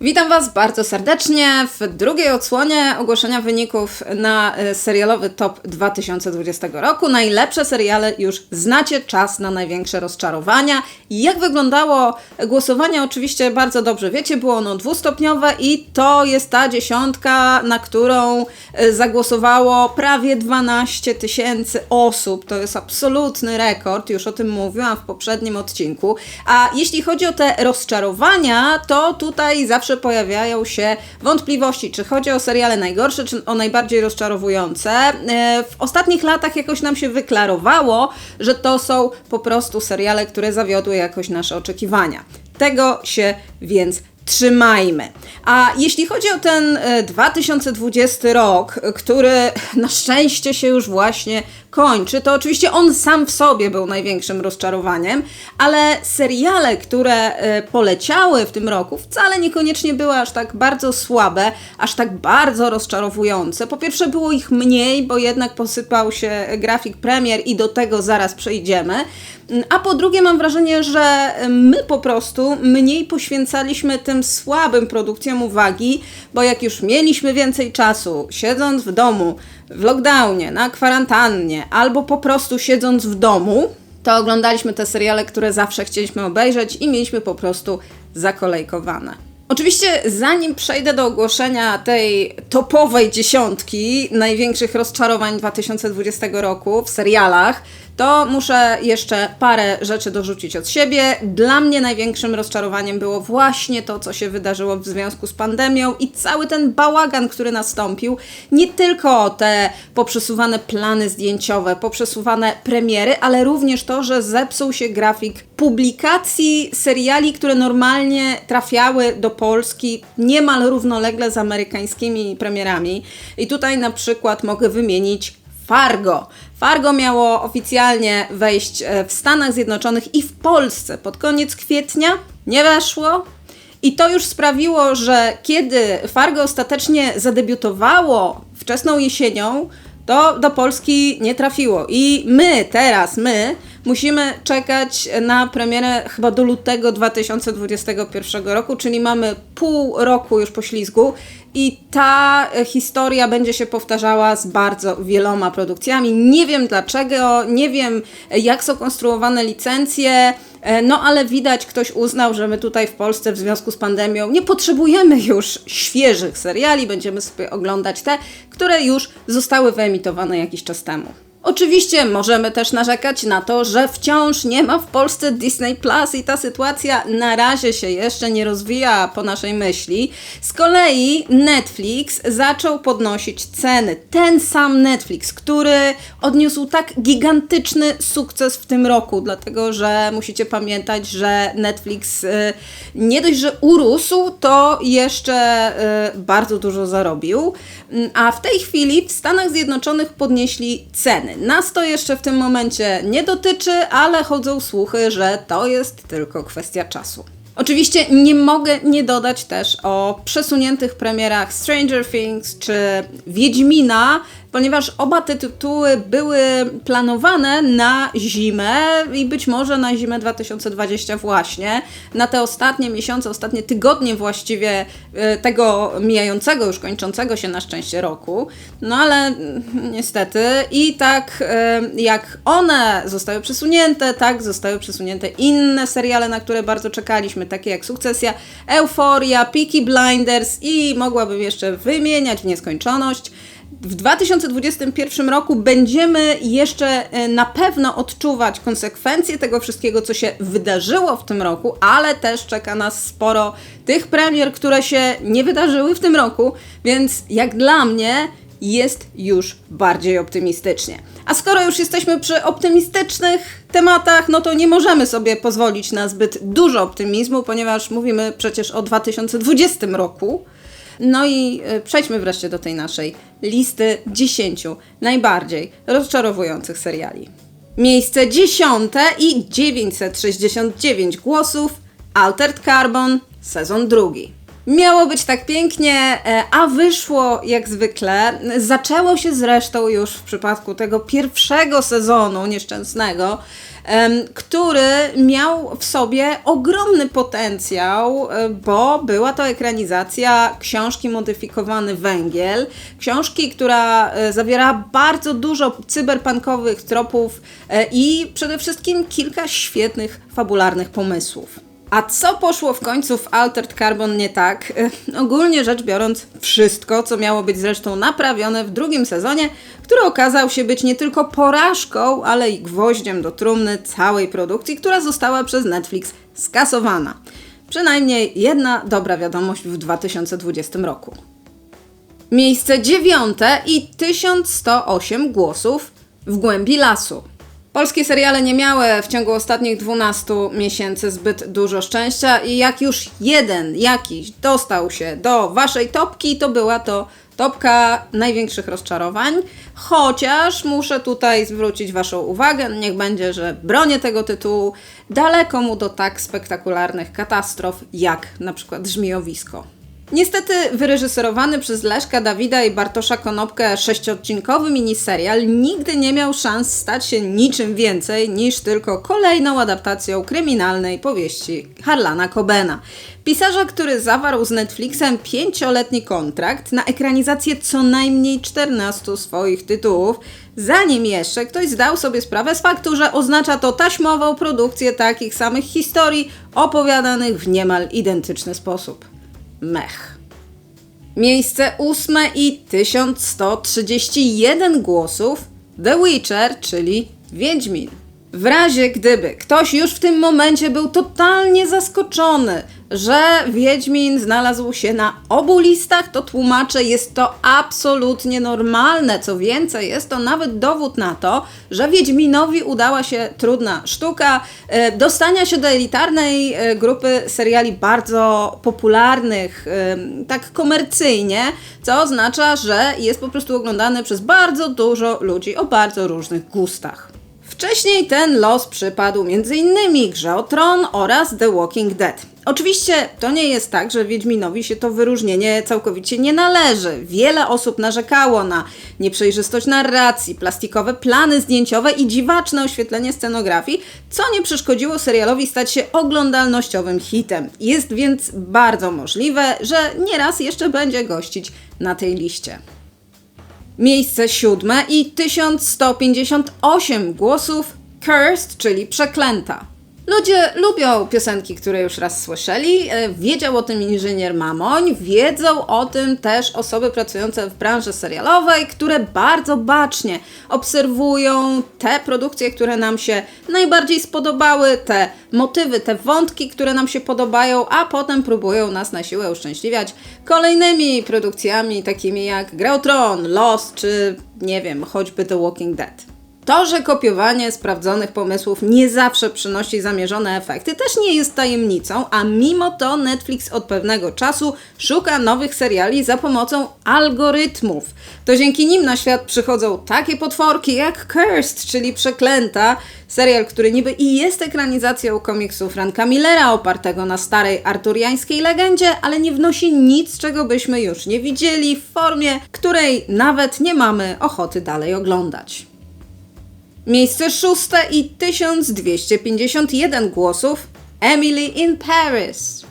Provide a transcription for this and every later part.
Witam Was bardzo serdecznie w drugiej odsłonie ogłoszenia wyników na e, serialowy top 2020 roku. Najlepsze seriale już znacie, czas na największe rozczarowania. Jak wyglądało głosowanie? Oczywiście bardzo dobrze wiecie, było ono dwustopniowe i to jest ta dziesiątka, na którą e, zagłosowało prawie 12 tysięcy osób. To jest absolutny rekord, już o tym mówiłam w poprzednim odcinku. A jeśli chodzi o te rozczarowania, to tutaj zawsze zawsze pojawiają się wątpliwości, czy chodzi o seriale najgorsze, czy o najbardziej rozczarowujące. E, w ostatnich latach jakoś nam się wyklarowało, że to są po prostu seriale, które zawiodły jakoś nasze oczekiwania. Tego się więc trzymajmy. A jeśli chodzi o ten 2020 e, rok, który na szczęście się już właśnie kończy, to oczywiście on sam w sobie był największym rozczarowaniem, ale seriale, które e, poleciały w tym roku, wcale niekoniecznie były aż tak bardzo słabe, aż tak bardzo rozczarowujące. Po pierwsze, było ich mniej, bo jednak posypał się grafik premier i do tego zaraz przejdziemy. A po drugie, mam wrażenie, że my po prostu mniej poświęcaliśmy tym słabym produkcjom uwagi, bo jak już mieliśmy więcej czasu, siedząc w domu, w lockdownie, na kwarantannie, albo po prostu siedząc w domu, to oglądaliśmy te seriale, które zawsze chcieliśmy obejrzeć i mieliśmy po prostu zakolejkowane. Oczywiście, zanim przejdę do ogłoszenia tej topowej dziesiątki największych rozczarowań 2020 roku w serialach, to muszę jeszcze parę rzeczy dorzucić od siebie. Dla mnie największym rozczarowaniem było właśnie to, co się wydarzyło w związku z pandemią i cały ten bałagan, który nastąpił. Nie tylko te poprzesuwane plany zdjęciowe, poprzesuwane premiery, ale również to, że zepsuł się grafik publikacji seriali, które normalnie trafiały do Polski niemal równolegle z amerykańskimi premierami. I tutaj na przykład mogę wymienić Fargo. Fargo miało oficjalnie wejść e, w Stanach Zjednoczonych i w Polsce pod koniec kwietnia. Nie weszło. I to już sprawiło, że kiedy Fargo ostatecznie zadebiutowało wczesną jesienią, to do Polski nie trafiło. I my teraz, my musimy czekać na premierę chyba do lutego 2021 roku, czyli mamy pół roku już po ślizgu i ta historia będzie się powtarzała z bardzo wieloma produkcjami. Nie wiem dlaczego, nie wiem jak są konstruowane licencje, e, no ale widać, ktoś uznał, że my tutaj w Polsce w związku z pandemią nie potrzebujemy już świeżych seriali, będziemy sobie oglądać te, które już zostały wyemitowane jakiś czas temu. Oczywiście możemy też narzekać na to, że wciąż nie ma w Polsce Disney Plus i ta sytuacja na razie się jeszcze nie rozwija po naszej myśli. Z kolei Netflix zaczął podnosić ceny. Ten sam Netflix, który odniósł tak gigantyczny sukces w tym roku, dlatego że musicie pamiętać, że Netflix y, nie dość, że urósł, to jeszcze y, bardzo dużo zarobił. Mm, a w tej chwili w Stanach Zjednoczonych podnieśli ceny. Nas to jeszcze w tym momencie nie dotyczy, ale chodzą słuchy, że to jest tylko kwestia czasu. Oczywiście nie mogę nie dodać też o przesuniętych premierach Stranger Things czy Wiedźmina, ponieważ oba te tytuły były planowane na zimę i być może na zimę 2020 właśnie, na te ostatnie miesiące, ostatnie tygodnie właściwie e, tego mijającego, już kończącego się na szczęście roku. No ale mm, niestety i tak e, jak one zostały przesunięte, tak zostały przesunięte inne seriale, na które bardzo czekaliśmy, takie jak Sukcesja, Euforia, Peaky Blinders i mogłabym jeszcze wymieniać w nieskończoność w 2021 roku będziemy jeszcze e, na pewno odczuwać konsekwencje tego wszystkiego, co się wydarzyło w tym roku, ale też czeka nas sporo tych premier, które się nie wydarzyły w tym roku, więc jak dla mnie jest już bardziej optymistycznie. A skoro już jesteśmy przy optymistycznych tematach, no to nie możemy sobie pozwolić na zbyt dużo optymizmu, ponieważ mówimy przecież o 2020 roku. No i e, przejdźmy wreszcie do tej naszej listy 10 najbardziej rozczarowujących seriali. Miejsce dziesiąte i 969 głosów Altered Carbon, sezon drugi. Miało być tak pięknie, e, a wyszło jak zwykle. Zaczęło się zresztą już w przypadku tego pierwszego sezonu nieszczęsnego który miał w sobie ogromny potencjał, e, bo była to ekranizacja książki Modyfikowany Węgiel, książki, która e, zawiera bardzo dużo cyberpunkowych tropów i przede wszystkim kilka świetnych fabularnych pomysłów. A co poszło w końcu w Altered Carbon nie tak? Ogólnie rzecz biorąc, wszystko, co miało być zresztą naprawione w drugim sezonie, który okazał się być nie tylko porażką, ale i gwoździem do trumny całej produkcji, która została przez Netflix skasowana. Przynajmniej jedna dobra wiadomość w 2020 roku. Miejsce dziewiąte i 1108 głosów w głębi lasu. Polskie seriale nie miały w ciągu ostatnich 12 miesięcy zbyt dużo szczęścia i jak już jeden jakiś dostał się do waszej topki, to była to topka największych rozczarowań. Chociaż muszę tutaj zwrócić waszą uwagę, niech będzie, że bronię tego tytułu, daleko mu do tak spektakularnych katastrof jak na przykład Żmijowisko. Niestety wyreżyserowany przez Leszka Dawida i Bartosza Konopkę sześciodcinkowy miniserial nigdy nie miał szans stać się niczym więcej niż tylko kolejną adaptacją kryminalnej powieści Harlana Cobena. Pisarza, który zawarł z Netflixem pięcioletni kontrakt na ekranizację co najmniej 14 swoich tytułów, zanim jeszcze ktoś zdał sobie sprawę z faktu, że oznacza to taśmową produkcję takich samych historii opowiadanych w niemal identyczny sposób. Mech. Miejsce ósme i 1131 głosów The Witcher, czyli Wiedźmin. W razie gdyby ktoś już w tym momencie był totalnie zaskoczony, że Wiedźmin znalazł się na obu listach, to tłumaczę, jest to absolutnie normalne. Co więcej, jest to nawet dowód na to, że Wiedźminowi udała się trudna sztuka e, dostania się do elitarnej e, grupy seriali bardzo popularnych, e, tak komercyjnie, co oznacza, że jest po prostu oglądany przez bardzo dużo ludzi o bardzo różnych gustach. Wcześniej ten los przypadł m.in. Grze o Tron oraz The Walking Dead. Oczywiście to nie jest tak, że Wiedźminowi się to wyróżnienie całkowicie nie należy. Wiele osób narzekało na nieprzejrzystość narracji, plastikowe plany zdjęciowe i dziwaczne oświetlenie scenografii, co nie przeszkodziło serialowi stać się oglądalnościowym hitem. Jest więc bardzo możliwe, że nieraz jeszcze będzie gościć na tej liście. Miejsce siódme i 1158 głosów Cursed, czyli przeklęta. Ludzie lubią piosenki, które już raz słyszeli. E, Wiedział o tym inżynier Mamoń, wiedzą o tym też osoby pracujące w branży serialowej, które bardzo bacznie obserwują te produkcje, które nam się najbardziej spodobały, te motywy, te wątki, które nam się podobają, a potem próbują nas na siłę uszczęśliwiać kolejnymi produkcjami, takimi jak Gra Tron, Lost czy nie wiem, choćby The Walking Dead. To, że kopiowanie sprawdzonych pomysłów nie zawsze przynosi zamierzone efekty, też nie jest tajemnicą, a mimo to Netflix od pewnego czasu szuka nowych seriali za pomocą algorytmów. To dzięki nim na świat przychodzą takie potworki jak Cursed, czyli Przeklęta, serial, który niby i jest ekranizacją komiksu Franka Millera opartego na starej arturiańskiej legendzie, ale nie wnosi nic, czego byśmy już nie widzieli w formie, której nawet nie mamy ochoty dalej oglądać. Miejsce szóste i 1251 głosów Emily in Paris.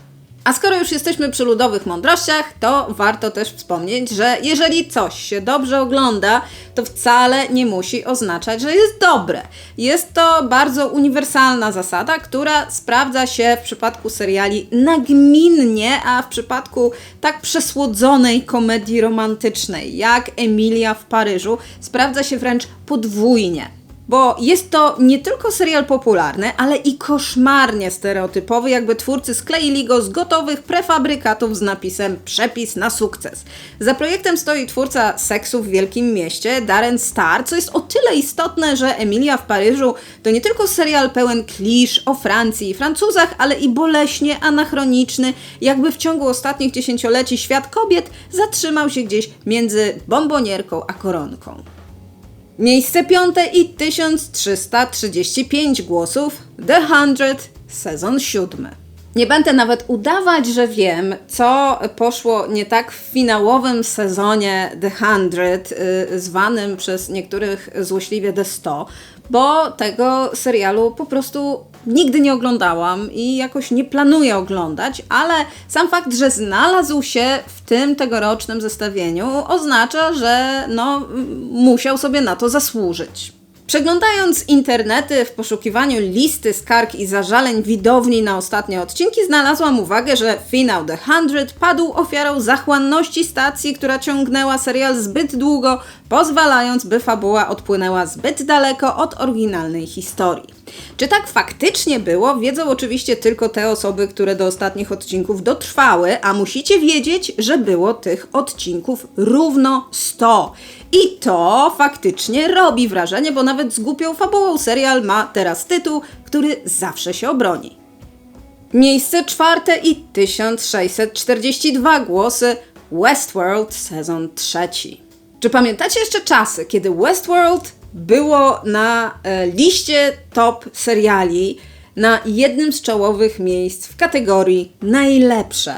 A skoro już jesteśmy przy ludowych mądrościach, to warto też wspomnieć, że jeżeli coś się dobrze ogląda, to wcale nie musi oznaczać, że jest dobre. Jest to bardzo uniwersalna zasada, która sprawdza się w przypadku seriali nagminnie, a w przypadku tak przesłodzonej komedii romantycznej jak Emilia w Paryżu sprawdza się wręcz podwójnie. Bo jest to nie tylko serial popularny, ale i koszmarnie stereotypowy, jakby twórcy skleili go z gotowych prefabrykatów z napisem Przepis na sukces. Za projektem stoi twórca Seksu w Wielkim Mieście, Darren Star, co jest o tyle istotne, że Emilia w Paryżu to nie tylko serial pełen klisz o Francji i Francuzach, ale i boleśnie anachroniczny, jakby w ciągu ostatnich dziesięcioleci świat kobiet zatrzymał się gdzieś między bombonierką a koronką. Miejsce piąte i 1335 głosów The Hundred, sezon siódmy. Nie będę nawet udawać, że wiem, co poszło nie tak w finałowym sezonie The Hundred, y, zwanym przez niektórych złośliwie The 100, bo tego serialu po prostu nigdy nie oglądałam i jakoś nie planuję oglądać, ale sam fakt, że znalazł się w tym tegorocznym zestawieniu oznacza, że no, musiał sobie na to zasłużyć. Przeglądając internety w poszukiwaniu listy skarg i zażaleń widowni na ostatnie odcinki, znalazłam uwagę, że finał The 100 padł ofiarą zachłanności stacji, która ciągnęła serial zbyt długo, pozwalając, by fabuła odpłynęła zbyt daleko od oryginalnej historii. Czy tak faktycznie było, wiedzą oczywiście tylko te osoby, które do ostatnich odcinków dotrwały, a musicie wiedzieć, że było tych odcinków równo 100. I to faktycznie robi wrażenie, bo nawet z głupią fabułą serial ma teraz tytuł, który zawsze się obroni. Miejsce czwarte i 1642 głosy Westworld sezon trzeci. Czy pamiętacie jeszcze czasy, kiedy Westworld było na e, liście top seriali na jednym z czołowych miejsc w kategorii najlepsze?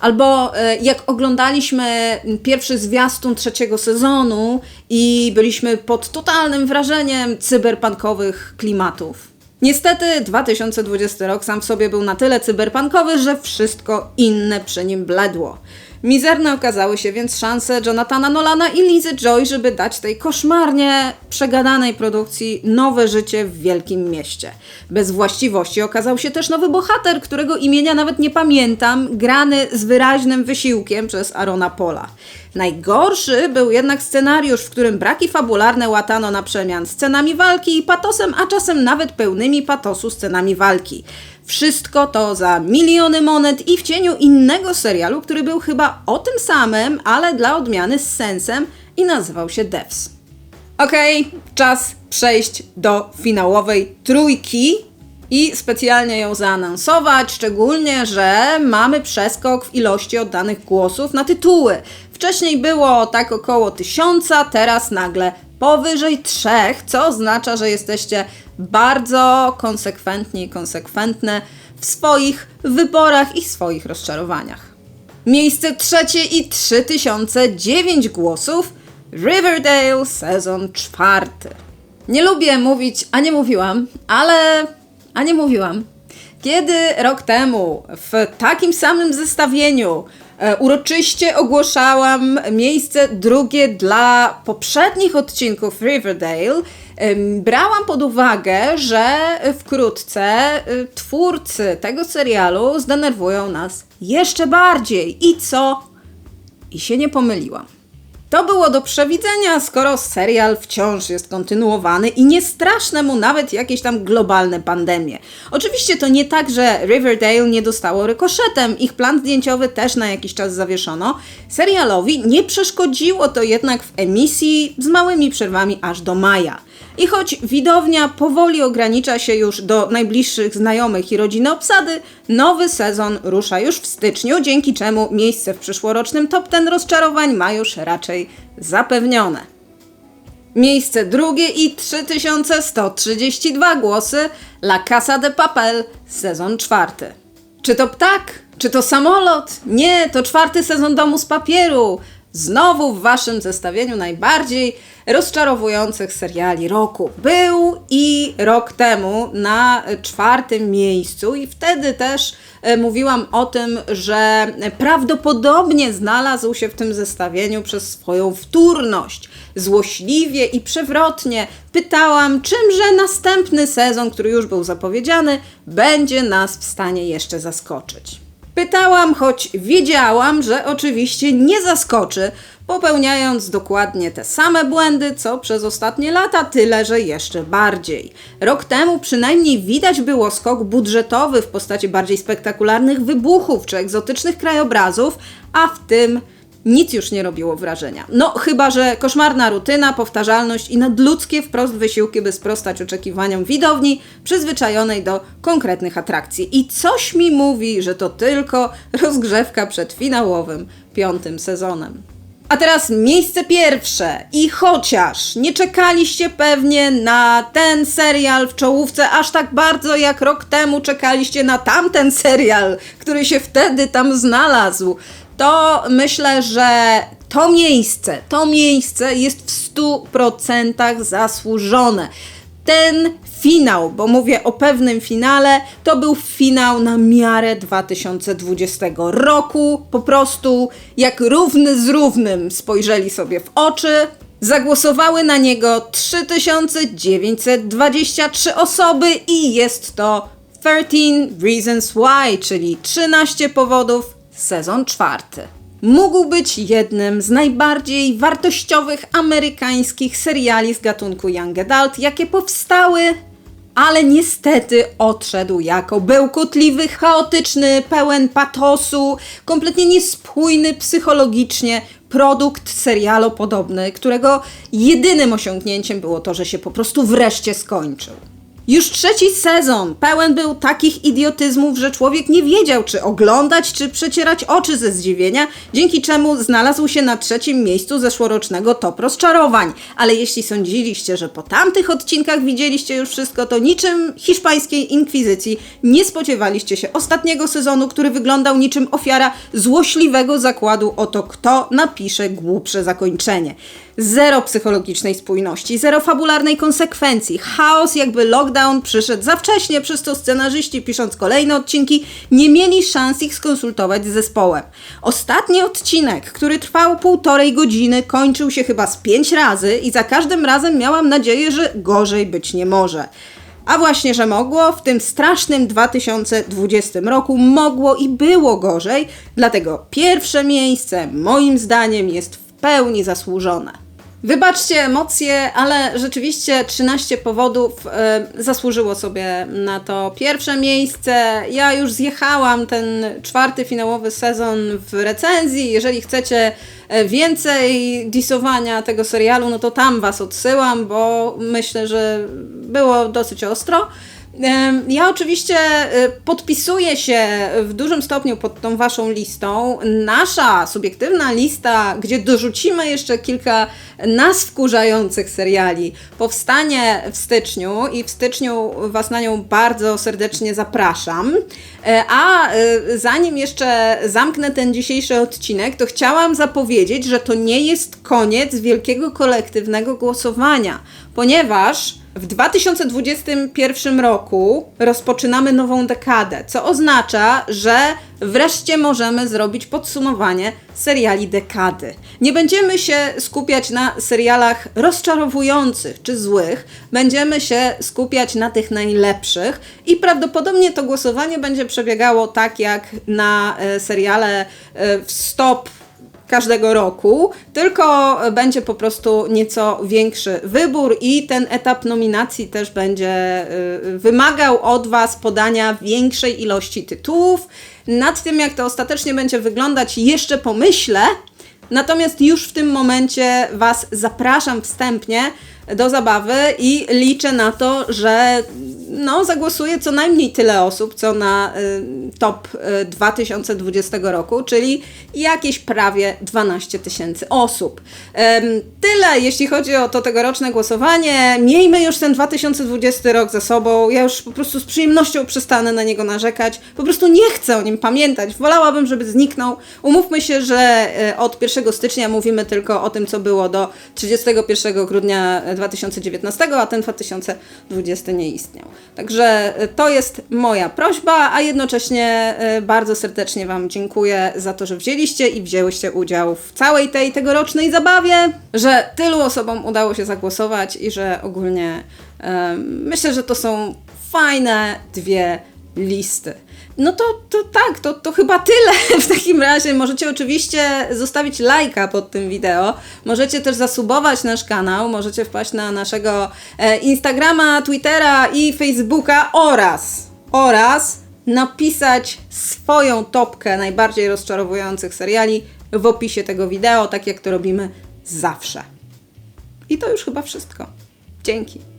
Albo e, jak oglądaliśmy pierwszy zwiastun trzeciego sezonu i byliśmy pod totalnym wrażeniem cyberpunkowych klimatów. Niestety 2020 rok sam w sobie był na tyle cyberpunkowy, że wszystko inne przy nim bledło. Mizerne okazały się więc szanse Jonathana Nolana i Lizy Joy, żeby dać tej koszmarnie przegadanej produkcji nowe życie w wielkim mieście. Bez właściwości okazał się też nowy bohater, którego imienia nawet nie pamiętam, grany z wyraźnym wysiłkiem przez Arona Pola. Najgorszy był jednak scenariusz, w którym braki fabularne łatano na przemian scenami walki i patosem, a czasem nawet pełnymi patosu scenami walki. Wszystko to za miliony monet i w cieniu innego serialu, który był chyba o tym samym, ale dla odmiany z sensem i nazywał się Devs. Okej, okay, czas przejść do finałowej trójki i specjalnie ją zaanonsować, szczególnie, że mamy przeskok w ilości oddanych głosów na tytuły. Wcześniej było tak około tysiąca, teraz nagle powyżej trzech, co oznacza, że jesteście bardzo konsekwentni i konsekwentne w swoich wyborach i swoich rozczarowaniach. Miejsce trzecie i 3009 głosów Riverdale sezon czwarty. Nie lubię mówić, a nie mówiłam, ale a nie mówiłam. Kiedy rok temu w takim samym zestawieniu E, uroczyście ogłaszałam miejsce drugie dla poprzednich odcinków Riverdale. Brałam pod uwagę, że wkrótce e, twórcy tego serialu zdenerwują nas jeszcze bardziej. I co? I się nie pomyliłam. To było do przewidzenia, skoro serial wciąż jest kontynuowany i nie straszne mu nawet jakieś tam globalne pandemie. Oczywiście to nie tak, że Riverdale nie dostało rykoszetem, ich plan zdjęciowy też na jakiś czas zawieszono. Serialowi nie przeszkodziło to jednak w emisji z małymi przerwami aż do maja. I choć widownia powoli ogranicza się już do najbliższych znajomych i rodziny obsady, nowy sezon rusza już w styczniu, dzięki czemu miejsce w przyszłorocznym top ten rozczarowań ma już raczej zapewnione. Miejsce drugie i 3132 głosy La Casa de Papel, sezon czwarty. Czy to ptak? Czy to samolot? Nie, to czwarty sezon Domu z Papieru. Znowu w waszym zestawieniu najbardziej rozczarowujących seriali roku. Był i rok temu na czwartym miejscu, i wtedy też e, mówiłam o tym, że prawdopodobnie znalazł się w tym zestawieniu przez swoją wtórność. Złośliwie i przewrotnie pytałam, czymże następny sezon, który już był zapowiedziany, będzie nas w stanie jeszcze zaskoczyć. Pytałam, choć wiedziałam, że oczywiście nie zaskoczy, popełniając dokładnie te same błędy, co przez ostatnie lata, tyle że jeszcze bardziej. Rok temu przynajmniej widać było skok budżetowy w postaci bardziej spektakularnych wybuchów czy egzotycznych krajobrazów, a w tym nic już nie robiło wrażenia. No, chyba że koszmarna rutyna, powtarzalność i nadludzkie wprost wysiłki, by sprostać oczekiwaniom widowni przyzwyczajonej do konkretnych atrakcji. I coś mi mówi, że to tylko rozgrzewka przed finałowym piątym sezonem. A teraz miejsce pierwsze. I chociaż nie czekaliście pewnie na ten serial w czołówce aż tak bardzo, jak rok temu czekaliście na tamten serial, który się wtedy tam znalazł, to myślę, że to miejsce, to miejsce jest w 100% zasłużone. ten finał, bo mówię o pewnym finale, to był finał na miarę 2020 roku. Po prostu jak równy z równym spojrzeli sobie w oczy. Zagłosowały na niego 3923 osoby i jest to 13 Reasons Why, czyli 13 powodów, sezon czwarty. Mógł być jednym z najbardziej wartościowych amerykańskich seriali z gatunku Young Adult, jakie powstały, ale niestety odszedł jako bełkotliwy, chaotyczny, pełen patosu, kompletnie niespójny psychologicznie produkt serialopodobny, którego jedynym osiągnięciem było to, że się po prostu wreszcie skończył. Już trzeci sezon pełen był takich idiotyzmów, że człowiek nie wiedział, czy oglądać, czy przecierać oczy ze zdziwienia, dzięki czemu znalazł się na trzecim miejscu zeszłorocznego top rozczarowań. Ale jeśli sądziliście, że po tamtych odcinkach widzieliście już wszystko, to niczym hiszpańskiej inkwizycji nie spodziewaliście się ostatniego sezonu, który wyglądał niczym ofiara złośliwego zakładu o to, kto napisze głupsze zakończenie. Zero psychologicznej spójności, zero fabularnej konsekwencji, chaos jakby lockdown przyszedł za wcześnie, przez to scenarzyści pisząc kolejne odcinki nie mieli szans ich skonsultować z zespołem. Ostatni odcinek, który trwał półtorej godziny, kończył się chyba z pięć razy i za każdym razem miałam nadzieję, że gorzej być nie może. A właśnie, że mogło, w tym strasznym 2020 roku mogło i było gorzej, dlatego pierwsze miejsce moim zdaniem jest w pełni zasłużone. Wybaczcie emocje, ale rzeczywiście 13 powodów e, zasłużyło sobie na to pierwsze miejsce. Ja już zjechałam ten czwarty finałowy sezon w recenzji. Jeżeli chcecie e, więcej disowania tego serialu, no to tam Was odsyłam, bo myślę, że było dosyć ostro. Ja oczywiście y, podpisuję się w dużym stopniu pod tą Waszą listą. Nasza subiektywna lista, gdzie dorzucimy jeszcze kilka nas wkurzających seriali, powstanie w styczniu i w styczniu Was na nią bardzo serdecznie zapraszam. E, a y, zanim jeszcze zamknę ten dzisiejszy odcinek, to chciałam zapowiedzieć, że to nie jest koniec wielkiego kolektywnego głosowania, ponieważ w 2021 roku rozpoczynamy nową dekadę, co oznacza, że wreszcie możemy zrobić podsumowanie seriali dekady. Nie będziemy się skupiać na serialach rozczarowujących czy złych, będziemy się skupiać na tych najlepszych i prawdopodobnie to głosowanie będzie przebiegało tak jak na e, seriale e, w stop każdego roku, tylko będzie po prostu nieco większy wybór i ten etap nominacji też będzie y, wymagał od Was podania większej ilości tytułów. Nad tym, jak to ostatecznie będzie wyglądać, jeszcze pomyślę. Natomiast już w tym momencie Was zapraszam wstępnie do zabawy i liczę na to, że no, zagłosuje co najmniej tyle osób, co na y, top y, 2020 roku, czyli jakieś prawie 12 tysięcy osób. Tyle, jeśli chodzi o to tegoroczne głosowanie. Miejmy już ten 2020 rok za sobą. Ja już po prostu z przyjemnością przestanę na niego narzekać. Po prostu nie chcę o nim pamiętać. Wolałabym, żeby zniknął. Umówmy się, że y, od 1 stycznia mówimy tylko o tym, co było do 31 grudnia 2019, a ten 2020 nie istniał. Także to jest moja prośba, a jednocześnie e, bardzo serdecznie Wam dziękuję za to, że wzięliście i wzięłyście udział w całej tej tegorocznej zabawie, że tylu osobom udało się zagłosować i że ogólnie myślę, że to są fajne dwie listy. No to, to tak, to, to chyba tyle w takim razie. Możecie oczywiście zostawić lajka pod tym wideo. Możecie też zasubować nasz kanał. Możecie wpaść na naszego e, Instagrama, Twittera i Facebooka oraz, oraz napisać swoją topkę najbardziej rozczarowujących seriali w opisie tego wideo, tak jak to robimy zawsze. I to już chyba wszystko. Dzięki.